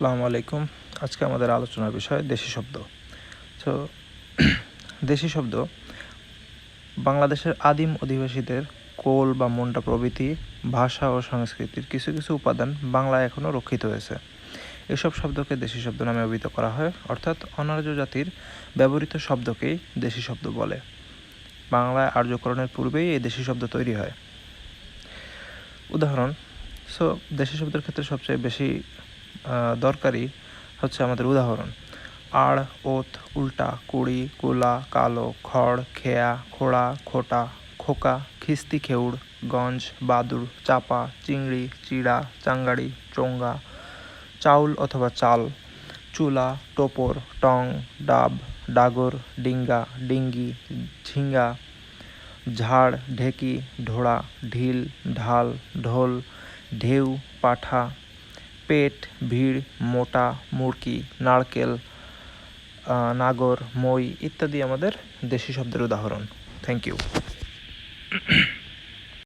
আসসালামু আলাইকুম। আজকে আমাদের আলোচনার বিষয় দেশি শব্দ। তো, দেশি শব্দ বাংলাদেশের আদিম অধিবাসীদের কোল বা মুন্ডা প্রভৃতি, ভাষা ও সংস্কৃতির কিছু কিছু উপাদান বাংলায় এখনও রক্ষিত হয়েছে। এসব শব্দকে দেশি শব্দ নামে অভিহিত করা হয়, অর্থাৎ অনার্য জাতির ব্যবহৃত শব্দকেই দেশি শব্দ বলে। বাংলায় আর্যকরণের পূর্বেই এই দেশি শব্দ তৈরি হয়। উদাহরণ, সো, দেশি শব্দের ক্ষেত্রে সবচেয়ে বেশি দরকারি হচ্ছে আমাদের উদাহরণ। আড়, ওত, উল্টা, কুড়ি, কুলা, কালো, খড়, খেয়া, খোড়া, খোটা, খোকা, খিস্তি, খেউড়, গঞ্জ বাদুর চাপা, চিংড়ি, চিড়া, চাঙ্গাড়ি, চোঙ্গা, চাউল অথবা চাল, চুলা, টোপর, টং, ডাব, ডাগর, ডিঙ্গা, ডিঙ্গি, ঝিঙ্গা, ঝাড়, ঢেকি, ঢোড়া, ঢিল, ঢাল, ঢোল, ঢেউ, পাঠা পেট ভিড় মোটা মুরকি নারকেল নাগর মই ইত্যাদি আমাদের দেশি শব্দের উদাহরণ। Thank you